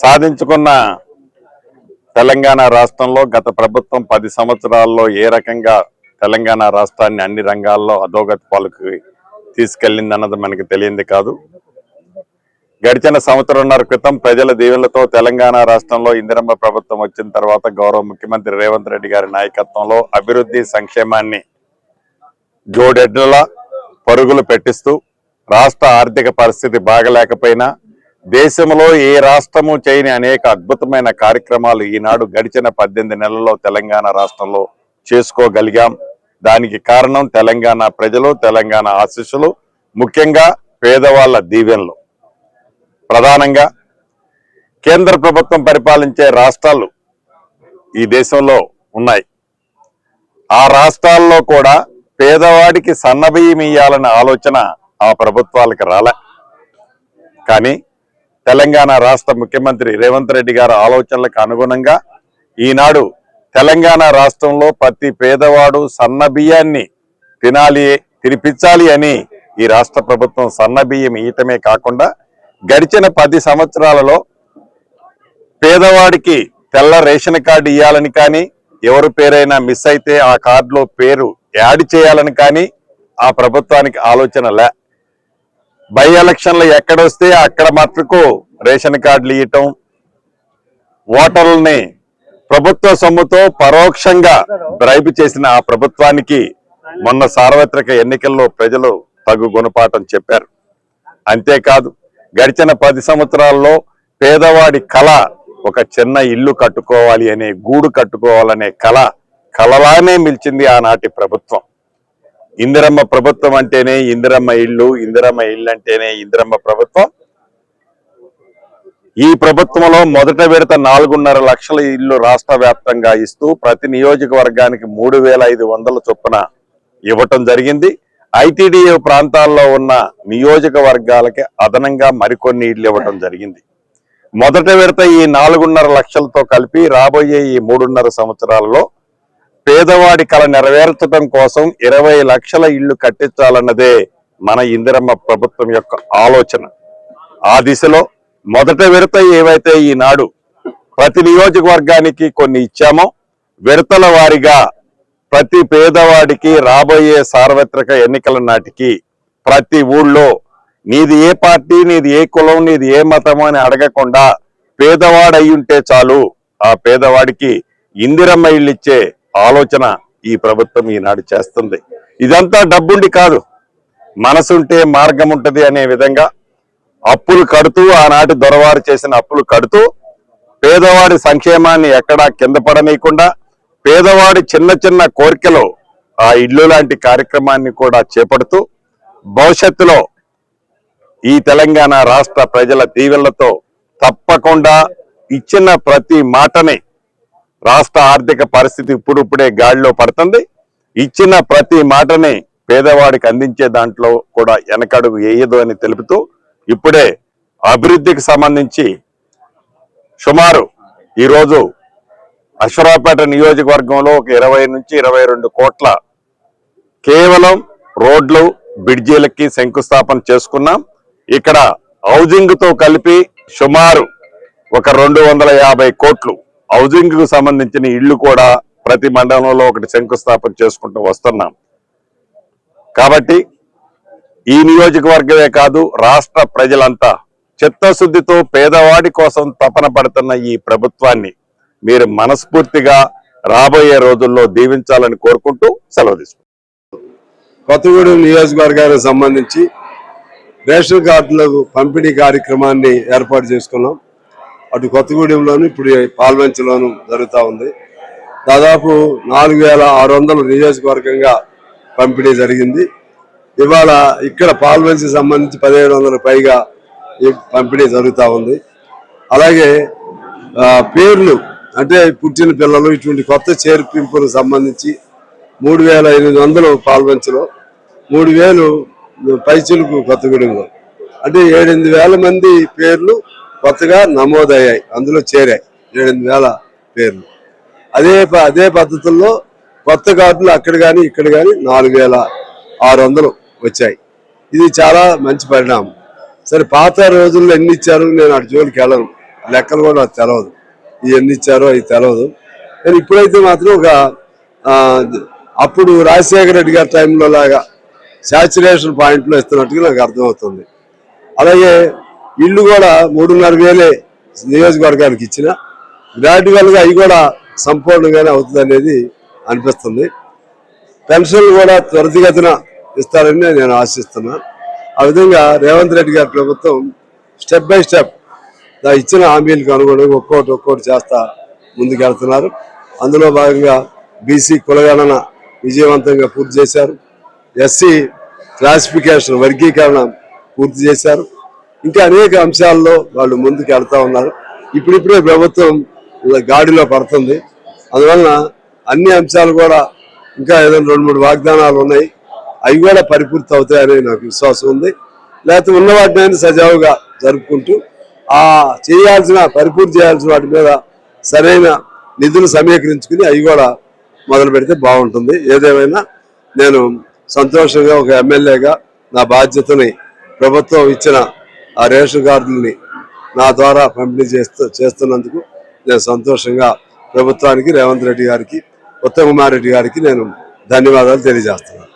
సాధించుకున్న తెలంగాణ రాష్ట్రంలో గత ప్రభుత్వం పది సంవత్సరాల్లో ఏ రకంగా తెలంగాణ రాష్ట్రాన్ని అన్ని రంగాల్లో అధోగతి పాలకు తీసుకెళ్ళిందన్నది మనకి తెలియంది కాదు. గడిచిన సంవత్సరంన్నర క్రితం ప్రజల దీవెనలతో తెలంగాణ రాష్ట్రంలో ఇందిరమ్మ ప్రభుత్వం వచ్చిన తర్వాత గౌరవ ముఖ్యమంత్రి రేవంత్ రెడ్డి గారి నాయకత్వంలో అభివృద్ధి సంక్షేమాన్ని జోడెడ్ల పరుగులు పెట్టిస్తూ రాష్ట్ర ఆర్థిక పరిస్థితి బాగలేకపోయినా దేశంలో ఏ రాష్ట్రము చేయని అనేక అద్భుతమైన కార్యక్రమాలు ఈనాడు గడిచిన పద్దెనిమిది నెలల్లో తెలంగాణ రాష్ట్రంలో చేసుకోగలిగాం. దానికి కారణం తెలంగాణ ప్రజలు తెలంగాణ ఆశీస్సులు ముఖ్యంగా పేదవాళ్ళ దీవెనలు. ప్రధానంగా కేంద్ర ప్రభుత్వం పరిపాలించే రాష్ట్రాలు ఈ దేశంలో ఉన్నాయి. ఆ రాష్ట్రాల్లో కూడా పేదవాడికి సన్నబియ్యం ఇయ్యాలనే ఆలోచన ఆ ప్రభుత్వాలకు రాలే. కానీ తెలంగాణ రాష్ట్ర ముఖ్యమంత్రి రేవంత్ రెడ్డి గారి ఆలోచనలకు అనుగుణంగా ఈనాడు తెలంగాణ రాష్ట్రంలో ప్రతి పేదవాడు సన్న బియ్యాన్ని తినాలి తినిపించాలి అని ఈ రాష్ట్ర ప్రభుత్వం సన్న బియ్యం ఇయటమే కాకుండా గడిచిన పది సంవత్సరాలలో పేదవాడికి తెల్ల రేషన్ కార్డు ఇవ్వాలని కానీ ఎవరు పేరైనా మిస్ అయితే ఆ కార్డులో పేరు యాడ్ చేయాలని కానీ ఆ ప్రభుత్వానికి ఆలోచన లే. బై ఎలక్షన్లు ఎక్కడొస్తే అక్కడ మట్టుకు రేషన్ కార్డులు ఇవ్వటం ఓటర్లని ప్రభుత్వ సొమ్ముతో పరోక్షంగా బ్రైబ్ చేసిన ఆ ప్రభుత్వానికి మొన్న సార్వత్రిక ఎన్నికల్లో ప్రజలు తగు గుణపాఠం చెప్పారు. అంతేకాదు గడిచిన పది సంవత్సరాల్లో పేదవాడి కళ ఒక చిన్న ఇల్లు కట్టుకోవాలి అనే గూడు కట్టుకోవాలనే కళ కలలానే మిల్చింది ఆనాటి ప్రభుత్వం. ఇందిరమ్మ ప్రభుత్వం అంటేనే ఇందిరమ్మ ఇల్లు ఇందిరమ్మ ఇల్లు అంటేనే ఇందిరమ్మ ప్రభుత్వం. ఈ ప్రభుత్వంలో మొదట విడత నాలుగున్నర లక్షల ఇల్లు రాష్ట్ర వ్యాప్తంగా ఇస్తూ ప్రతి నియోజకవర్గానికి మూడు వేల ఐదు వందల చొప్పున ఇవ్వటం జరిగింది. ఐటీడీఏ ప్రాంతాల్లో ఉన్న నియోజకవర్గాలకి అదనంగా మరికొన్ని ఇళ్ళు ఇవ్వటం జరిగింది. మొదట విడత ఈ నాలుగున్నర లక్షలతో కలిపి రాబోయే ఈ మూడున్నర సంవత్సరాలలో పేదవాడి కళ నెరవేర్చడం కోసం ఇరవై లక్షల ఇళ్ళు కట్టించాలన్నదే మన ఇందిరమ్మ ప్రభుత్వం యొక్క ఆలోచన. ఆ దిశలో మొదట విడత ఏవైతే ఈనాడు ప్రతి నియోజకవర్గానికి కొన్ని ఇచ్చామో విడతల వారిగా ప్రతి పేదవాడికి రాబోయే సార్వత్రిక ఎన్నికల నాటికి ప్రతి ఊళ్ళో నీది ఏ పార్టీ నీది ఏ కులం నీది ఏ మతం అని అడగకుండా పేదవాడు అయి ఉంటే చాలు ఆ పేదవాడికి ఇందిరమ్మ ఇల్లు ఇచ్చే ఆలోచన ఈ ప్రభుత్వం ఈనాడు చేస్తుంది. ఇదంతా డబ్బుండి కాదు. మనసుంటే మార్గం ఉంటుంది అనే విధంగా అప్పులు కడుతూ ఆనాటి దొరవారు చేసిన అప్పులు కడుతూ పేదవాడి సంక్షేమాన్ని ఎక్కడా కింద పడనీయకుండా పేదవాడి చిన్న చిన్న కోరికలు ఆ ఇల్లు లాంటి కార్యక్రమాన్ని కూడా చేపడుతూ భవిష్యత్తులో ఈ తెలంగాణ రాష్ట్ర ప్రజల దీవెళ్ళతో తప్పకుండా ఇచ్చిన ప్రతి మాటని రాష్ట్ర ఆర్థిక పరిస్థితి ఇప్పుడిప్పుడే గాడిలో పడుతుంది. ఇచ్చిన ప్రతి మాటని పేదవాడికి అందించే దాంట్లో కూడా వెనకడుగు వేయదు అని తెలుపుతూ ఇప్పుడే అభివృద్ధికి సంబంధించి సుమారు ఈరోజు అశ్వరావుపేట నియోజకవర్గంలో ఒక ఇరవై నుంచి ఇరవై రెండు కోట్ల కేవలం రోడ్లు బ్రిడ్జీలకి శంకుస్థాపన చేసుకున్నాం. ఇక్కడ హౌజింగ్తో కలిపి సుమారు ఒక రెండు వందల యాభై కోట్లు హౌజింగ్కు సంబంధించిన ఇళ్ళు కూడా ప్రతి మండలంలో ఒకటి శంకుస్థాపన చేసుకుంటూ వస్తున్నాం. కాబట్టి ఈ నియోజకవర్గమే కాదు రాష్ట్ర ప్రజలంతా చిత్తశుద్ధితో పేదవాడి కోసం తపన పడుతున్న ఈ ప్రభుత్వాన్ని మీరు మనస్ఫూర్తిగా రాబోయే రోజుల్లో దీవించాలని కోరుకుంటూ సెలవు తీసుకుంటాం కొత్తగూడెం నియోజకవర్గానికి సంబంధించి రేషన్ కార్డులకు పంపిణీ కార్యక్రమాన్ని ఏర్పాటు చేసుకున్నాం. అటు కొత్తగూడెంలోను ఇప్పుడు పాల్వంచలోను జరుగుతూ ఉంది. దాదాపు నాలుగు వేల ఆరు వందల నియోజకవర్గంగా పంపిణీ జరిగింది. ఇవాళ ఇక్కడ పాల్వంచి సంబంధించి పదిహేడు వందల పైగా ఈ పంపిణీ జరుగుతూ ఉంది. అలాగే పేర్లు అంటే పుట్టిన పిల్లలు ఇటువంటి కొత్త చేర్పింపులకు సంబంధించి మూడు వేల ఎనిమిది వందలు పాల్వంచలో మూడు వేలు పైచులకు కొత్తగూడెంలో. అంటే ఏడెనిమిది వేల మంది పేర్లు కొత్తగా నమోదయ్యాయి. అందులో చేరాయి. ఏడెనిమిది వేల పేర్లు. అదే ప- అదే పద్ధతుల్లో కొత్త కార్డులు అక్కడ కానీ ఇక్కడ కానీ నాలుగు వేల ఆరు వందలు వచ్చాయి. ఇది చాలా మంచి పరిణామం. సరే పాత రోజుల్లో ఎన్ని ఇచ్చారు? నేను అటు జోలికి వెళ్ళను. లెక్కలు కూడా నాకు తెలవదు. ఎన్ని ఇచ్చారో అది తెలవదు. కానీ ఇప్పుడైతే మాత్రం ఒక అప్పుడు రాజశేఖర రెడ్డి గారి టైంలో లాగా శాచురేషన్ పాయింట్లో ఇస్తున్నట్టుగా నాకు అర్థమవుతుంది. అలాగే ఇల్లు కూడా మూడున్నర వేలే నియోజకవర్గానికి ఇచ్చిన. గ్రాడ్యువల్గా అవి కూడా సంపూర్ణంగానే అవుతుంది అనేది అనిపిస్తుంది. పెన్షన్లు కూడా త్వరితగతిన ఇస్తారని నేను ఆశిస్తున్నా. ఆ విధంగా రేవంత్ రెడ్డి గారి ప్రభుత్వం స్టెప్ బై స్టెప్ ఇచ్చిన హామీలకు అనుగుణంగా ఒక్కోటి ఒక్కోటి చేస్తా ముందుకెళ్తున్నారు. అందులో భాగంగా బీసీ కులగణన విజయవంతంగా పూర్తి చేశారు. ఎస్సీ క్లాసిఫికేషన్ వర్గీకరణ పూర్తి చేశారు. ఇంకా అనేక అంశాల్లో వాళ్ళు ముందుకు వెళ్తా ఉన్నారు. ఇప్పుడిప్పుడే ప్రభుత్వం గాడిలో పడుతుంది. అందువలన అన్ని అంశాలు కూడా ఇంకా ఏదైనా రెండు మూడు వాగ్దానాలు ఉన్నాయి. అవి కూడా పరిపూర్తి అవుతాయని నాకు విశ్వాసం ఉంది. లేకపోతే ఉన్న వాటిని సజావుగా జరుపుకుంటూ ఆ చేయాల్సిన పరిపూర్తి చేయాల్సిన వాటి మీద సరైన నిధులు సమీకరించుకుని అవి కూడా మొదలు పెడితే బాగుంటుంది. ఏదేమైనా నేను సంతోషంగా ఒక ఎమ్మెల్యేగా నా బాధ్యతని ప్రభుత్వం ఇచ్చిన ఆ రేషన్ కార్డుల్ని నా ద్వారా పంపిణీ చేస్తూ చేస్తున్నందుకు నేను సంతోషంగా ప్రభుత్వానికి రేవంత్ రెడ్డి గారికి ఉత్తమ్ కుమార్ రెడ్డి గారికి నేను ధన్యవాదాలు తెలియజేస్తున్నాను.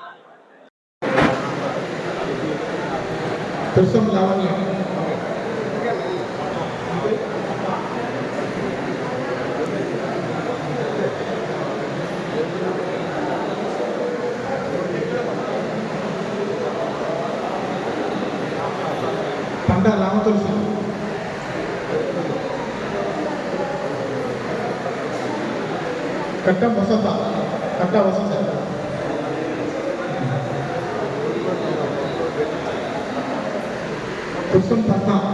கட்டம் வசத்தா கட்ட வசத்த புத்தம் தத்தான்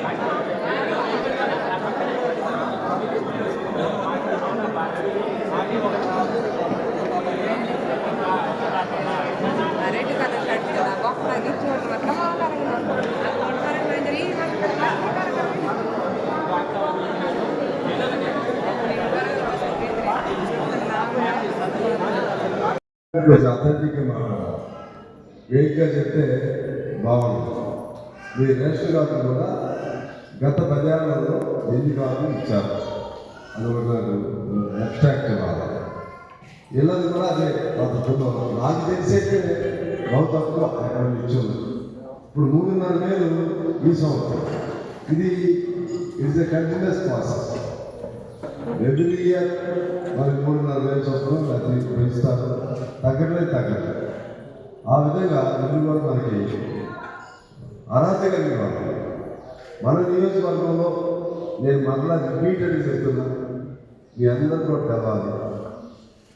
అథెంటిక్గా మాట్లాడాలి వేగ్గా చెప్తే బాగుంటుంది. మీ రేషన్ కార్డు కూడా గత పదేళ్ళలో ఎన్ని కార్డులు ఇచ్చారు. అది ఒకటి నాకు అబ్స్ట్రాక్ట్ ఇవ్వాలి ఇళ్ళది కూడా అదే పద్ధతిలో నాకు తెలిసైతే బహు అక్కడ ఇచ్చింది ఇప్పుడు మూడున్నర వేలు ఈ సంవత్సరం. ఇది it's a continuous process every year మరి మూడున్నర వేలు చొప్పున ప్రతి పెంచుతారు. తగ్గట్లేదు తగ్గట్లేదు ఆ విధంగా ఇది కూడా మనకి అర్హత కలిగిన వాళ్ళు మన నియోజకవర్గంలో నేను మరలా రిపీటెడ్గా చెప్తున్నా. మీ అందరితో తెలవాలి.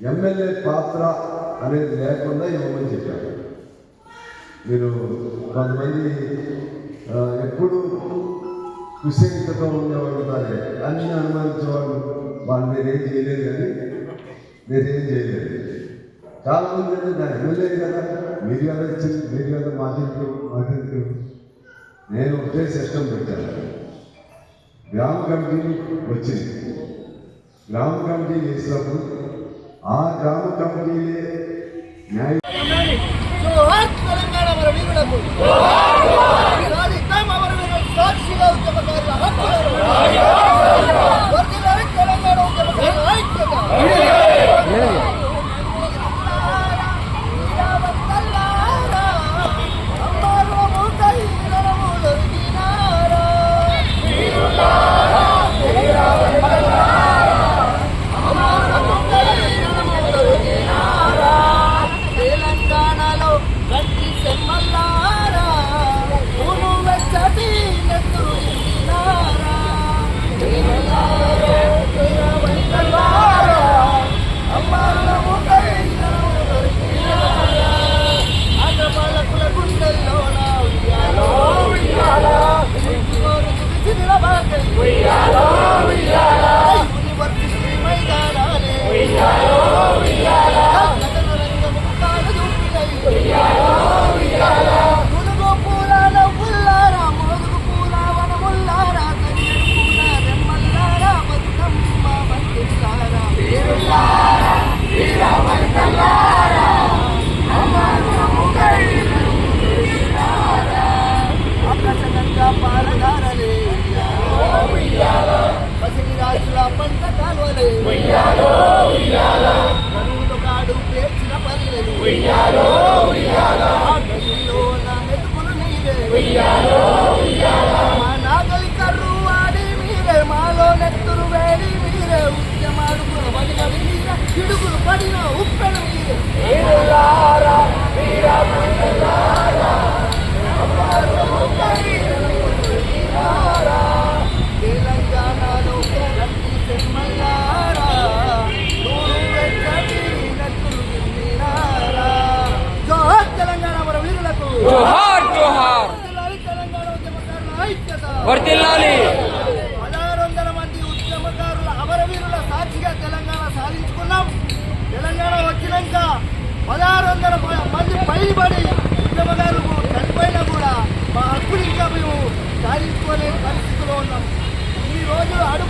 ఎమ్మెల్యే పాత్ర అనేది లేకుండా ఇవ్వమని చెప్పారు. మీరు కొంతమంది ఎప్పుడు కుశంకతో ఉండేవాళ్ళు ఉన్నారే అన్ని అనుమానించేవాళ్ళు వాళ్ళు మీరేం చేయలేదు కానీ మీరేం చేయలేదు చాలా మంది ఏంటంటే దాని ఎమ్మెల్యే కదా మీరు కదా ఇచ్చింది మీరు కదా మాకెందుకు మాకెందుకు నేను ఒకటే సిస్టమ్ పెట్టాను గ్రామ కమిటీ వచ్చింది గ్రామ కమిటీ వేసినప్పుడు ఆ గ్రామ కమిటీలే న్యాయ తెలంగాణ 아니다. ఉయ్యాలో ఉయ్యాల నడుముతోగాడు పేర్చిన పల్లెలు ఉయ్యాలో మా నాగలి కర్రు వాడి మాలో నెత్తురు వేడి మీరే. ఉద్యమాడుకులు పడిన మీరే పిడుగులు పడిన ఉప్పెన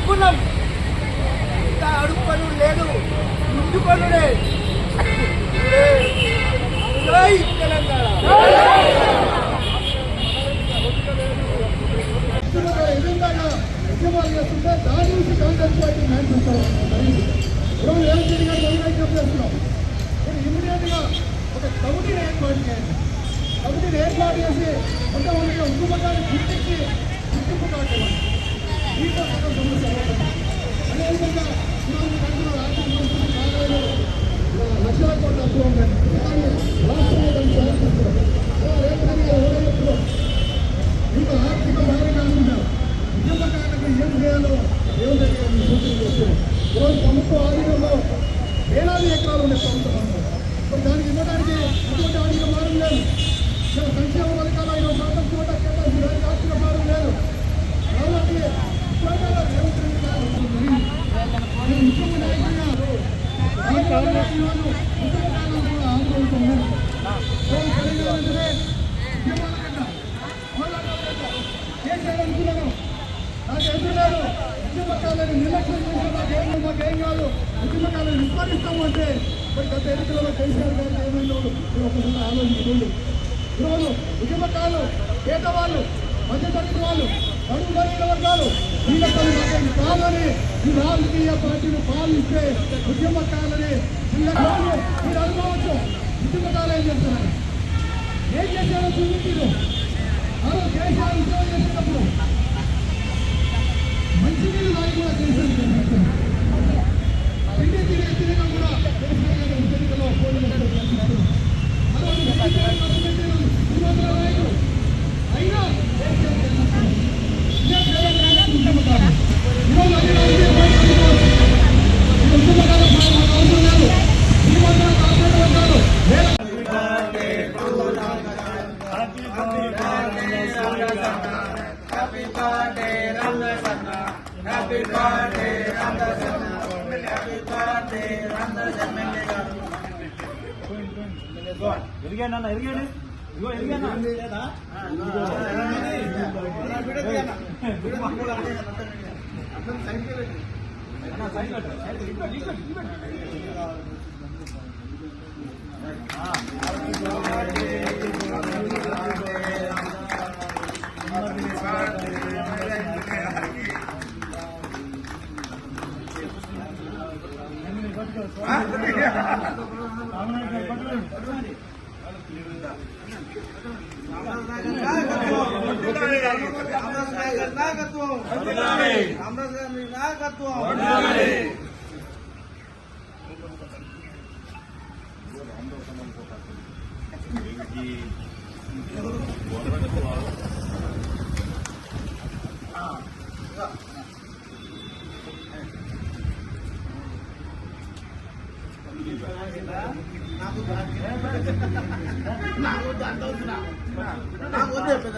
అడుక్కున్నాం ఇంకా అడుక్కొను లేదు. ముందుకొనుడే జై తెలంగాణ. ఉద్యమాలు చేస్తుంటే దాని నుంచి కాంగ్రెస్ పార్టీ మ్యాచ్ ఉంటారు ఈరోజు గారు మొదలైతే చేస్తున్నాం ఇప్పుడు ఒక కమిటీని ఏర్పాటు చేయండి కమిటీని ఏర్పాటు చేసి కొంతమంది ఉద్యమకాన్ని గుర్తించి గుర్తింపు కావాలి దీంట్లో సగం సమస్య అవుతుంది. అదేవిధంగా ఈరోజు కంటున్న ఆర్థిక పరిస్థితి బాగాలేదు ఇలా లక్షల కోట్ల అప్పు ఉందండి కానీ రాష్ట్రంలో దాన్ని సాధిస్తున్నారు అలా రేపు ఎవరైనా మీకు ఆర్థిక భారీ కాకుండా ఉద్యమకారులకు ఏం చేయాలో ఏం చేయాలని సూచనలు వస్తున్నాయి ఈరోజు ప్రభుత్వ ఆధీనంలో వేలాది ఎకరాలు ఉండే ప్రభుత్వ భూములు. మరి దానికి ఇవ్వడానికి ఎటువంటి ఆర్థిక భారం లేదు ఇలా సంక్షేమ పథకాలు ఐదు శాతం చోట కేటాయించి దానికి ఆర్థిక భారం లేదు కాబట్టి ఉద్యోగాల రేవంత్ రెడ్డి గారు మరి ఉద్యమ నాయకుడిగా ఆంధ్ర రాష్ట్రంలో ఉద్యమకారులు కూడా ఆందోళనతో ఉన్నారు తెలంగాణ వెంటనే ఉద్యమాల కన్నా కేసీఆర్ అనుకున్నాను నాకు ఎదురులేదు ఉద్యమకాలను నిర్లక్ష్యం చేసిన మాకేం మాకేం కాదు ఉద్యమకాలను విస్మరిస్తాము అంటే మరి గత ఎన్నికలలో కేసీఆర్ గారికి ఏమైందో ఒకసారి ఆలోచించుకోండి. ఈరోజు ఉద్యమకాలు పేదవాళ్ళు మధ్యతరగతి వాళ్ళు బడుగు బలహీన వర్గాలు వీళ్ళతో కాదని ఈ రాజకీయ పార్టీలు పాలిస్తే ఉద్యమకాలని నిర్లక్ష్యాలు మీరు అనుకోవచ్చు. ఉద్యమకాలు ఏం చేస్తున్నారు? ఏం చేశారో చూపించారు మరో కేసీఆర్ ఉద్యోగం చేసేటప్పుడు మంచినీళ్ళు తాగి కూడా దేశాలు చేస్తున్నారు తిండి తినే Happy birthday, Ramdasanna. Happy birthday, Ramdasanna. Andhra Pradesh MLA గారు ఎదిగాడన్నా ఎదిగాడు ఇగో ఎదిగానా లేదా సైడ్ మానవత్వం నాకు నాకు దాంట్లో నాకు వద్దే పెద్ద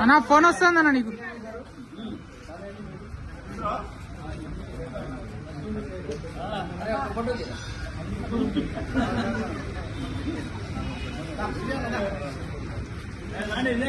అన్నా ఫోన్ వస్తుందన్న నీకు. నాయకులు ఇదే